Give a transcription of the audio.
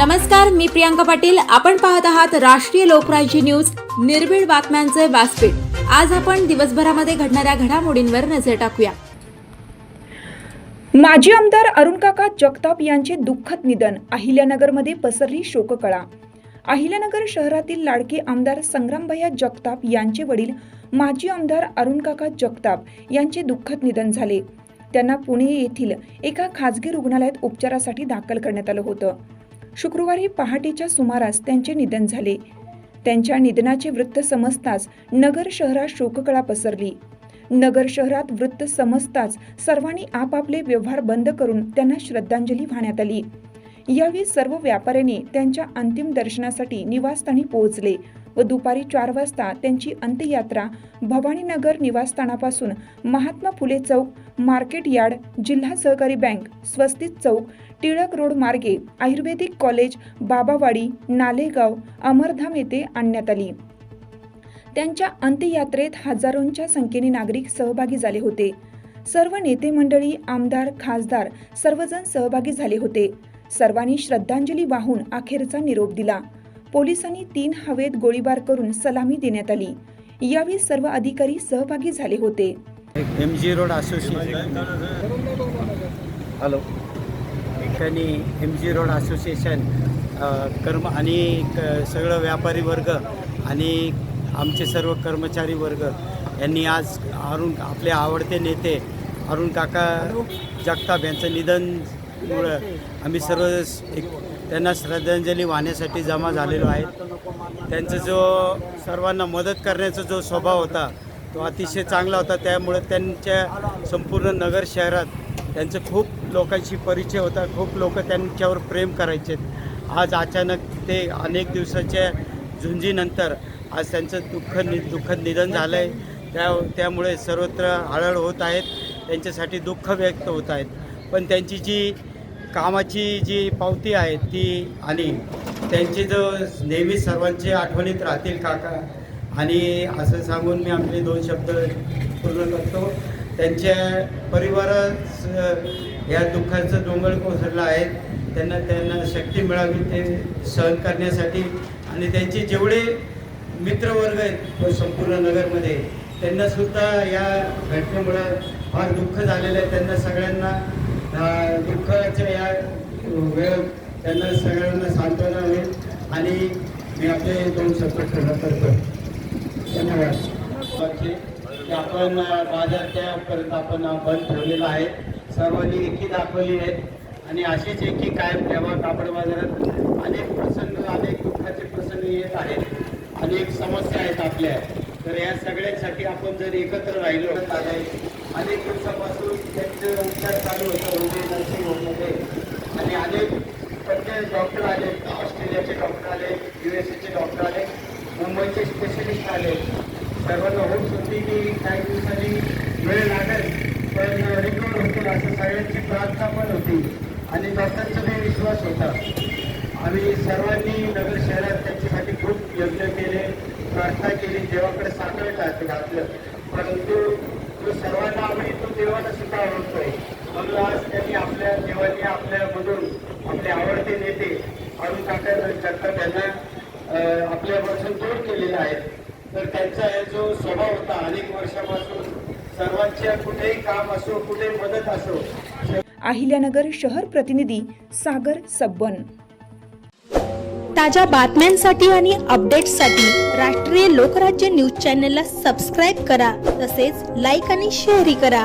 नमस्कार मी प्रियांका पाटील. आपण पाहत आहात राष्ट्रीय लोकराज्य न्यूज. निर्भीड बातम्यांचे व्यासपीठ. आज आपण दिवसभरामध्ये घडणाऱ्या घडामोडींवर नजर टाकूया. माजी आमदार अरुणकाका जगताप यांचे दुःखद निधन अहिल्यानगरमध्ये पसरली शोककळा. अहिल्यानगर शहरातील लाडके आमदार संग्रामभैया जगताप यांचे वडील माजी आमदार अरुणकाका जगताप यांचे दुःखद निधन झाले. त्यांना पुणे येथील एका खाजगी रुग्णालयात उपचारासाठी दाखल करण्यात आलं होतं. शुक्रवारी पहाटेच्या सुमारास त्यांचे निधन झाले. त्यांच्या निधनाचे वृत्त समजताच नगर शहरात शोककळा पसरली. नगर शहरात वृत्त समजताच सर्वांनी आपापले व्यवहार बंद करून त्यांना श्रद्धांजली वाहण्यात आली. यावेळी सर्व व्यापाऱ्यांनी त्यांच्या अंतिम दर्शनासाठी निवासस्थानी पोहोचले व दुपारी चार वाजता त्यांची अंत्ययात्रा भवानीनगर निवासस्थानापासून महात्मा फुले चौक मार्केट यार्ड जिल्हा सहकारी बँक स्वस्तिक चौक टिळक रोड मार्गे आयुर्वेदिक कॉलेज बाबावाडी नालेगाव अमरधाम येथे आणण्यात आली. त्यांच्या अंत्ययात्रेत हजारोंच्या संख्येने नागरिक सहभागी झाले होते. सर्व नेते मंडळी आमदार खासदार सर्वजण सहभागी झाले होते. सर्वांनी श्रद्धांजली वाहून अखेरचा निरोप दिला. पोलिसांनी तीन हवेत गोळीबार करून सलामी देण्यात आली. यावेळी सर्व अधिकारी सहभागी झाले होते. M G road association hello ठिकाणी एम जी रोड असोसिएशन कर्म आणि क- सगळं व्यापारी वर्ग आणि आमचे सर्व कर्मचारी वर्ग यांनी आज अरुण आपले आवडते नेते अरुण काका जगताप यांचं निधनमुळं आम्ही सर्व एक त्यांना श्रद्धांजली वाहण्यासाठी जमा झालेलो आहे. त्यांचा जो सर्वांना मदत करण्याचा जो स्वभाव होता तो अतिशय चांगला होता. त्यामुळे त्यांच्या संपूर्ण नगर शहरात त्यांचं खूप लोकांशी परिचय होता खूप लोक त्यांच्यावर प्रेम करायचे. आज अचानक ते अनेक दिवसाच्या झुंजीनंतर आज त्यांचं दुःख नि दुःखद निधन झालं आहे त्या त्यामुळे सर्वत्र हळहळ होत आहेत त्यांच्यासाठी दुःख व्यक्त होत आहेत. पण त्यांची जी कामाची जी पावती आहे ती आणि त्यांची जो नेहमी सर्वांची आठवणीत राहतील काका. आणि असं सांगून मी आपले दोन शब्द पूर्ण करतो. त्यांच्या परिवारात या दुःखाचं डोंगर कोसळलं आहे. त्यांना त्यांना शक्ती मिळावी ते सहन करण्यासाठी. आणि त्यांचे जेवढे मित्रवर्ग आहेत व संपूर्ण नगरमध्ये त्यांनासुद्धा या घटनेमुळं फार दुःख झालेलं आहे. त्यांना सगळ्यांना दुःखाच्या या वेळ त्यांना सगळ्यांना सांत्वना हवे आणि मी आपले दोन शब्द करतो. धन्यवाद. बाकी की आपण अं, त्यापर्यंत आपण बंद ठेवलेला आहे. सर्वांनी एकी दाखवली आहेत. आणि अशीच एकी कायम ठेवा कापड बाजारात. अनेक प्रसंग अनेक दुःखाचे प्रसंग येत आहेत. अनेक समस्या आहेत आपल्या. तर या सगळ्यांसाठी आपण जर एकत्र राहिलो आहे अनेक दिवसापासून त्यांचे उपचार चालू होतं म्हणजे नर्सिंग होममध्ये. आणि अनेक प्रत्येक डॉक्टर आले ऑस्ट्रेलियाचे डॉक्टर आले यू एस एचे डॉक्टर आले मुंबईचे स्पेशलिस्ट आले. सर्वांना होत होती की काही दिवसांनी वेळ लागेल पण रिकवर होतील असं सगळ्यांची प्रार्थना पण होती आणि डॉक्टरचा बी विश्वास होता. आम्ही सर्वांनी नगर शहरात त्यांच्यासाठी खूप यज्ञ केले प्रार्थना केली देवाकडे साखर टाक घातलं. परंतु तो सर्वांना आम्ही तो देवाला सुद्धा आवडतोय. म्हणून आज त्यांनी आपल्या देवाने आपल्यामधून आपले आवडते नेते अरुण काका जगताप यांना आपल्यापासून दूर केलेला आहे तर त्यांचा जो स्वभाव होता अनेक वर्षापासून सर्वांच्या कुठेही काम असो कुठेही मदत असो अहिल्यानगर शहर प्रतिनिधी सागर सब्बन. ताज्या बातम्यांसाठी आणि अपडेट्ससाठी राष्ट्रीय लोकराज्य न्यूज चॅनलला सबस्क्राईब करा तसेच लाईक आणि शेअरही करा.